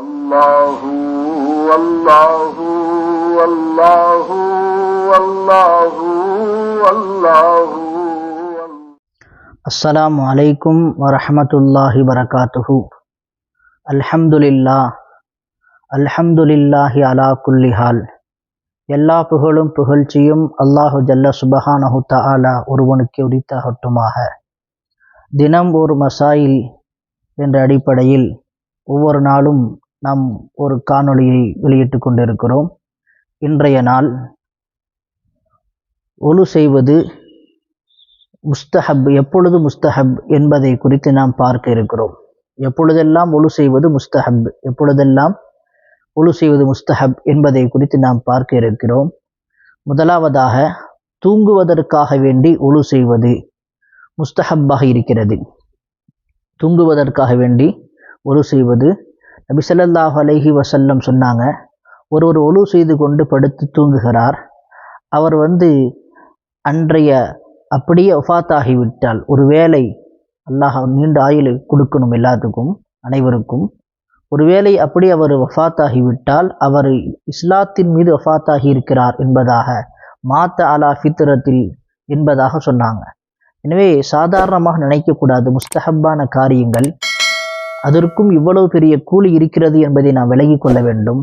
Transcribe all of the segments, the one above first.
الله والله والله والله والله அஸ்ஸலாமு அலைக்கும் வரஹமத்துல்லாஹி வரகாத்துஹு அல்ஹம்துலில்லா அல்ஹம்துலில்லாஹி அலா குல்லி ஹால் எல்லா புகழும் புகழ்ச்சியும் அல்லாஹு ஜல்ல சுபஹானஹு தஆலா ஒருவனுக்கு உரித்தாகட்டுமாக தினம் ஒரு மசாயில் என்ற அடிப்படையில் ஒவ்வொரு நாளும் நாம் ஒரு காணொளியை வெளியிட்டு கொண்டிருக்கிறோம். இன்றைய நாள் ஒலு செய்வது முஸ்தஹப் எப்பொழுது முஸ்தஹப் என்பதை குறித்து நாம் பார்க்க இருக்கிறோம். எப்பொழுதெல்லாம் ஒலு செய்வது முஸ்தஹப் எப்பொழுதெல்லாம் ஒலு செய்வது முஸ்தஹப் என்பதை குறித்து நாம் பார்க்க இருக்கிறோம். முதலாவதாக தூங்குவதற்காக வேண்டி ஒலு செய்வது முஸ்தஹப்பாக இருக்கிறது. தூங்குவதற்காக வேண்டி ஒலு செய்வது நபி ஸல்லல்லாஹு அலைஹி வசல்லம் சொன்னாங்க ஒரு ஒரு செய்து கொண்டு படுத்து தூங்குகிறார். அவர் வந்து அன்றைய அப்படியே ஒஃபாத்தாகிவிட்டால் ஒரு வேலை அல்லாஹ் நீண்ட ஆயுளை கொடுக்கணும் எல்லாத்துக்கும் அனைவருக்கும். ஒருவேளை அப்படி அவர் வஃபாத்தாகிவிட்டால் அவர் இஸ்லாத்தின் மீது வஃபாத்தாகி இருக்கிறார் என்பதாக மாத்த அலா ஃபித்ரத்தில் என்பதாக சொன்னாங்க. எனவே சாதாரணமாக நினைக்கக்கூடாது முஸ்தஹப்பான காரியங்கள். அதற்கும் இவ்வளவு பெரிய கூலி இருக்கிறது என்பதை நாம் விலகி கொள்ள வேண்டும்.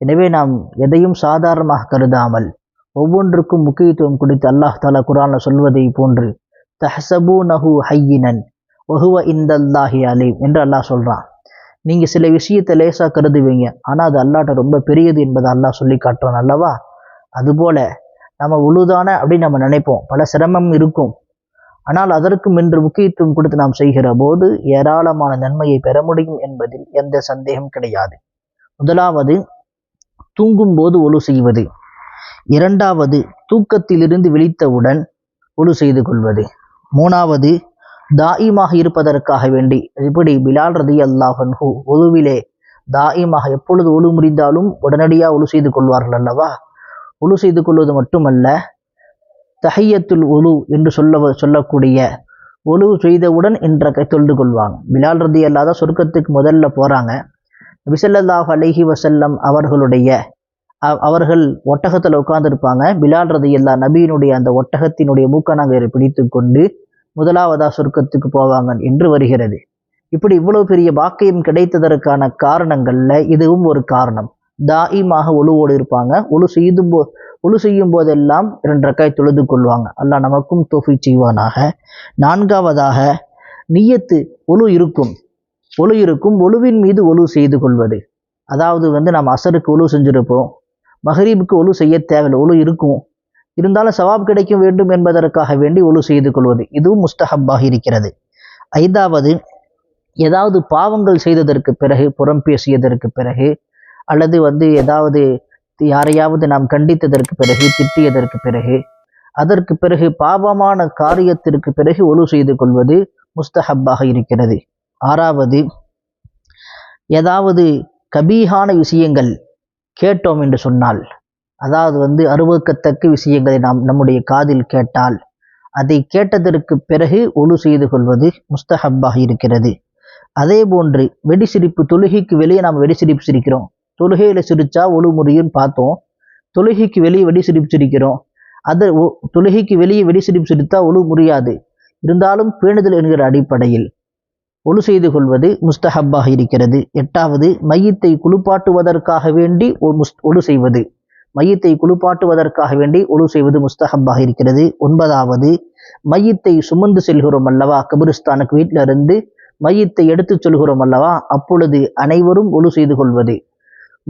எனவே நாம் எதையும் சாதாரணமாக கருதாமல் ஒவ்வொன்றுக்கும் முக்கியத்துவம் கொடுத்து அல்லாஹ் தாலா குரான சொல்வதை போன்று தஹசபு நஹு ஹையினன் ஒஹுவ இந்தல்லாஹி அலீம் என்று அல்லாஹ் சொல்கிறான் நீங்கள் சில விஷயத்தை லேசாக கருதுவீங்க. ஆனால் அது அல்லாட்ட ரொம்ப பெரியது என்பதை அல்லாஹ் சொல்லி காட்டுறான் அல்லவா? அதுபோல நம்ம உழுதான அப்படின்னு நம்ம நினைப்போம். பல சிரமம் இருக்கும். ஆனால் அதற்கும் இன்று முக்கியத்துவம் கொடுத்து நாம் செய்கிற போது ஏராளமான நன்மையை பெற முடியும் என்பதில் எந்த சந்தேகம் கிடையாது. முதலாவது தூங்கும் போது ஒழு செய்வது. இரண்டாவது தூக்கத்திலிருந்து விழித்தவுடன் ஒழு செய்து கொள்வது. மூணாவது தாயிமாக இருப்பதற்காக வேண்டி இப்படி பிலால் ரதி அல்லாஹன்ஹு ஒழுவிலே தாயிமாக எப்பொழுது ஒழு முறிந்தாலும் உடனடியாக ஒழு செய்து கொள்வார்கள் அல்லவா? ஒழு செய்து கொள்வது மட்டுமல்ல தஹையத்துல் ஒலு என்று சொல்ல சொல்லக்கூடிய ஒலு செய்தவுடன் என்ற கை தொழுது கொள்வாங்க. பிலால் ரதி அல்லாத சொர்க்கத்துக்கு முதல்ல போறாங்க. விசல்லாஹ் அலஹி வசல்லம் அவர்களுடைய அவர்கள் ஒட்டகத்தில் உட்கார்ந்துருப்பாங்க. பிலால் ரதி அல்லா நபியினுடைய அந்த ஒட்டகத்தினுடைய மூக்கணங்கரை பிடித்து கொண்டு முதலாவதா சொர்க்கத்துக்கு போவாங்க என்று வருகிறது. இப்படி இவ்வளவு பெரிய பாக்கியம் கிடைத்ததற்கான காரணங்கள்ல இதுவும் ஒரு காரணம். தாயிமாக ஒழுவோடு இருப்பாங்க. ஒழு செய்தும் போ ஒழு செய்யும் போதெல்லாம் இரண்டு ரக்காய் தொழுது கொள்வாங்க. அல்லாஹ் நமக்கும் தோஃபி செய்வானாக. நான்காவதாக நியத்து ஒழு இருக்கும். ஒழு இருக்கும். ஒழுவின் மீது ஒழு செய்து கொள்வது. அதாவது வந்து நாம் அசருக்கு ஒழு செஞ்சிருப்போம். மஹரீபுக்கு ஒழு செய்ய தேவையில்லை. ஒழு இருக்கும். இருந்தாலும் சவாப் கிடைக்கும் வேண்டும் என்பதற்காக வேண்டி ஒழு செய்து கொள்வது. இதுவும் முஸ்தஹப்பாக இருக்கிறது. ஐந்தாவது ஏதாவது பாவங்கள் செய்ததற்கு பிறகு புறம் பேசியதற்கு பிறகு அல்லது வந்து ஏதாவது யாரையாவது நாம் கண்டித்ததற்கு பிறகு திட்டியதற்கு பிறகு அதற்கு பிறகு பாபமான காரியத்திற்கு பிறகு ஒழு செய்து கொள்வது முஸ்தஹப்பாக இருக்கிறது. ஆறாவது ஏதாவது கபீகான விஷயங்கள் கேட்டோம் என்று சொன்னால் அதாவது வந்து அருவக்கத்தக்க விஷயங்களை நாம் நம்முடைய காதில் கேட்டால் அதை கேட்டதற்கு பிறகு ஒழு செய்து கொள்வது முஸ்தஹப்பாக இருக்கிறது. அதே போன்று வெடி சிரிப்பு தொழுகைக்கு வெளியே நாம் வெடி சிரிப்பு சிரிக்கிறோம். தொழுகையில் சிரிச்சா ஒழு முறையும் பார்த்தோம். தொழுகைக்கு வெளியே வெடி சிரிப்பு சிரிக்கிறோம் அது ஒ- தொழுகைக்கு வெளியே வெடி சிரிப்பு சிரித்தா ஒழு முறியாது. இருந்தாலும் பேணுதல் என்கிற அடிப்படையில் ஒழு செய்து கொள்வது முஸ்தஹப்பாக இருக்கிறது. எட்டாவது மையத்தை குளிப்பாட்டுவதற்காக வேண்டி ஒ- முஸ்- ஒழு செய்வது. மையத்தை குளிப்பாட்டுவதற்காக வேண்டி ஒழு செய்வது முஸ்தஹப்பாக இருக்கிறது. ஒன்பதாவது மையத்தை சுமந்து செல்கிறோம் அல்லவா? கபிரிஸ்தானுக்கு வீட்டிலிருந்து மையத்தை எடுத்துச் சொல்கிறோம் அல்லவா? அப்பொழுது அனைவரும் ஒழு செய்து கொள்வது.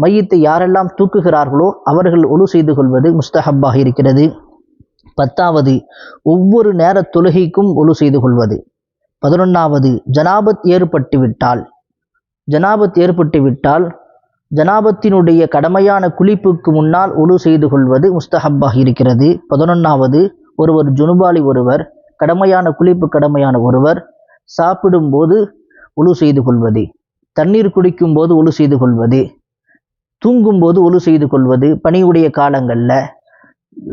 மையத்தை யாரெல்லாம் தூக்குகிறார்களோ அவர்கள் ஒழு செய்து கொள்வது முஸ்தஹப்பாக இருக்கிறது. பத்தாவது ஒவ்வொரு நேர தொழுகைக்கும் ஒழு செய்து கொள்வது. பதினொன்றாவது ஜனாபத் ஏற்பட்டு விட்டால். ஜனாபத் ஏற்பட்டு விட்டால் ஜனாபத்தினுடைய கடமையான குளிப்புக்கு முன்னால் ஒழு செய்து கொள்வது முஸ்தஹப்பாக இருக்கிறது. பதினொன்றாவது ஒருவர் ஜுனுபாலி ஒருவர் கடமையான குளிப்பு கடமையான ஒருவர் சாப்பிடும்போது ஒழு செய்து கொள்வது. தண்ணீர் குடிக்கும் போது ஒழு செய்து கொள்வது. தூங்கும்போது ஒலு செய்து கொள்வது பனியுடைய காலங்களில்.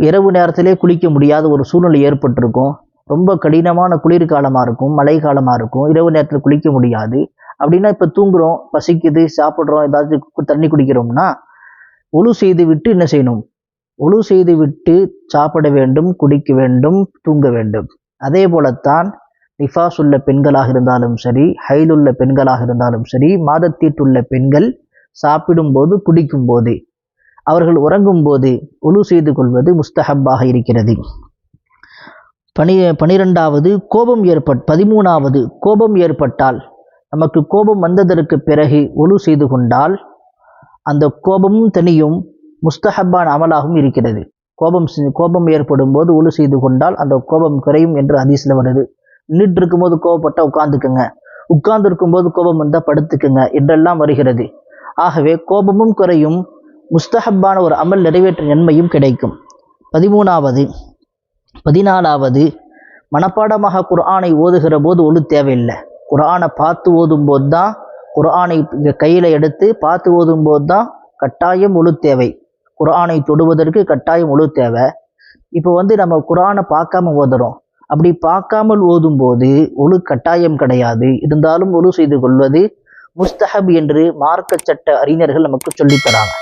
இரவு நேரத்திலே குளிக்க முடியாத ஒரு சூழ்நிலை ஏற்பட்டிருக்கும். ரொம்ப கடினமான குளிர்காலமாக இருக்கும் மழை காலமாக இருக்கும். இரவு நேரத்தில் குளிக்க முடியாது. அப்படின்னா இப்போ தூங்குறோம் பசிக்குது சாப்பிட்றோம் ஏதாச்சும் தண்ணி குடிக்கிறோம்னா ஒழு செய்து விட்டு என்ன செய்யணும்? ஒழு செய்து விட்டு சாப்பிட வேண்டும் குடிக்க வேண்டும் தூங்க வேண்டும். அதே போலத்தான் நிஃபாஸ் உள்ள பெண்களாக இருந்தாலும் சரி ஹைலுள்ள பெண்களாக இருந்தாலும் சரி மாதத்தீட்டுள்ள பெண்கள் சாப்பிடும்போது குடிக்கும்போது அவர்கள் உறங்கும் போது ஒழு செய்து கொள்வது முஸ்தஹப்பாக இருக்கிறது. பனி பனிரெண்டாவது கோபம் ஏற்பட் பதிமூணாவது கோபம் ஏற்பட்டால் நமக்கு கோபம் வந்ததற்கு பிறகு ஒழு செய்து கொண்டால் அந்த கோபமும் தனியும் முஸ்தஹப்பான அமலாகவும் இருக்கிறது. கோபம் கோபம் ஏற்படும் போது ஒழு செய்து கொண்டால் அந்த கோபம் குறையும் என்று அதிசல வருது. நின்றுட்டு இருக்கும்போது கோபப்பட்டால் உட்காந்துக்குங்க உட்கார்ந்து இருக்கும்போது கோபம் வந்தால் படுத்துக்குங்க என்றெல்லாம் வருகிறது. ஆகவே கோபமும் குறையும் முஸ்தஹப்பான ஒரு அமல் நிறைவேற்ற நன்மையும் கிடைக்கும். பதிமூணாவது பதினாலாவது மனப்பாடமாக குர்ஆனை ஓதுகிற போது ஒழு தேவையில்லை. குர்ஆனை பார்த்து ஓதும் போது தான் குர்ஆனை கையில் எடுத்து பார்த்து ஓதும் போது தான் கட்டாயம் ஒழு தேவை. குர்ஆனை தொடுவதற்கு கட்டாயம் ஒழு தேவை. இப்போ வந்து நம்ம குர்ஆனை பார்க்காம ஓதுறோம். அப்படி பார்க்காமல் ஓதும்போது ஒழு கட்டாயம் கிடையாது. இருந்தாலும் ஒழு செய்து கொள்வது முஸ்தஹப் என்று மார்க்க சட்ட அறிஞர்கள் நமக்கு சொல்லித்தராங்க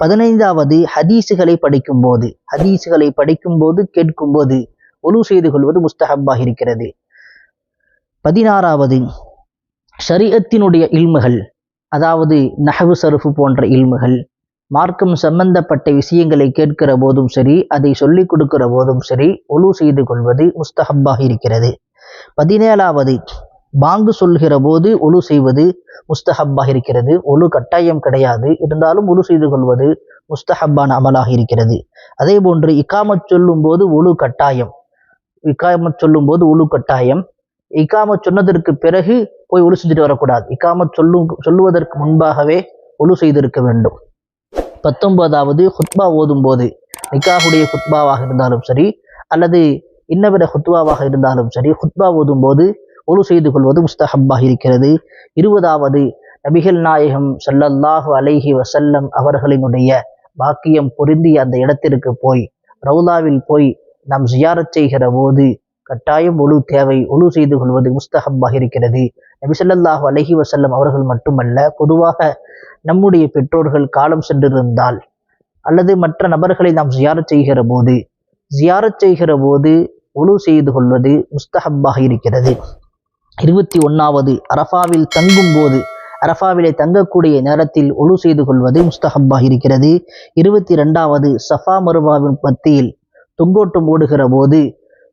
பதினைந்தாவது ஹதீஸுகளை படிக்கும்போது ஹதீஸுகளை படிக்கும்போது கேட்கும்போது ஒழு செய்து கொள்வது முஸ்தஹப்பாக இருக்கிறது. பதினாறாவது ஷரியத்தினுடைய இல்முகள் அதாவது நஹவு சருஃபு போன்ற இல்முகள் மார்க்கம் சம்பந்தப்பட்ட விஷயங்களை கேட்கிற போதும் சரி அதை சொல்லிக் கொடுக்கிற போதும் சரி ஒழு செய்து கொள்வது முஸ்தஹப்பாக இருக்கிறது. பதினேழாவது பாங்கு சொல்கிற போது ஒழு செய்வது முஸ்தஹப்பாக இருக்கிறது. ஒழு கட்டாயம் கிடையாது. இருந்தாலும் ஒழு செய்து கொள்வது முஸ்தஹப்பான அமலாக இருக்கிறது. அதே போன்று இக்காமத் சொல்லும் போது ஒழு கட்டாயம். இக்காமத் சொல்லும் போது ஒழு கட்டாயம். இக்காமத் சொன்னதற்கு பிறகு போய் ஒழு செஞ்சுட்டு வரக்கூடாது. இக்காமத் சொல்லும் சொல்லுவதற்கு முன்பாகவே ஒழு செய்திருக்க வேண்டும். பத்தொன்பதாவது ஹுத்பா ஓதும் போது நிக்காஹுடைய ஹுத்பாவாக இருந்தாலும் சரி அல்லது இன்னவிட ஹுத்பாவாக இருந்தாலும் சரி ஹுத்பா ஓதும் போது ஒழு செய்து கொள்வது முஸ்தஹப்பாக இருக்கிறது. இருபதாவது நபிகள் நாயகம் சல்லல்லாஹு அலைஹி வசல்லம் அவர்களினுடைய பாக்கியம் பொருந்தி அந்த இடத்திற்கு போய் ரவுலாவில் போய் நாம் ஜியாரத் செய்கிற போது கட்டாயம் ஒழு தேவை ஒழு செய்து கொள்வது முஸ்தஹப்பாக இருக்கிறது. நபி அலஹி வசல்லம் அவர்கள் மட்டுமல்ல பொதுவாக நம்முடைய பெற்றோர்கள் காலம் சென்றிருந்தால் அல்லது மற்ற நபர்களை நாம் ஜியாரத் செய்கிற போது ஜியாரத் செய்கிற போது ஒழு செய்து கொள்வது முஸ்தஹப்பாக இருக்கிறது. இருபத்தி ஒன்றாவது அரஃபாவில் தங்கும் போது அரஃபாவிலே தங்கக்கூடிய நேரத்தில் ஒழு செய்து கொள்வது முஸ்தஹப்பாக இருக்கிறது. இருபத்தி ரெண்டாவது சஃபா மருவாவின் மத்தியில் தொங்கோட்டம் ஓடுகிற போது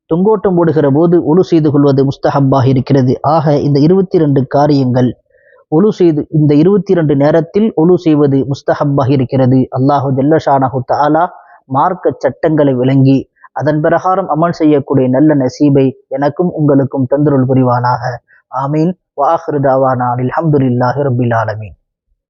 தொங்கோட்டம் ஓடுகிற போது ஒழு செய்து கொள்வது முஸ்தஹப்பாக இருக்கிறது. ஆக இந்த இருபத்தி ரெண்டு காரியங்கள் ஒழு செய்து இந்த இருபத்தி ரெண்டு நேரத்தில் ஒழு செய்வது முஸ்தஹப்பாக இருக்கிறது. அல்லாஹு ஜல்லஷானஹு தாலா மார்க்க சட்டங்களை விளங்கி அதன் பிரகாரம் அமல் செய்யக்கூடிய நல்ல நசீபை எனக்கும் உங்களுக்கும் தந்துருள் புரிவானாக. ஆமீன். வாஹிரு அலமதுல்லாஹி ரபில் ஆலமீன்.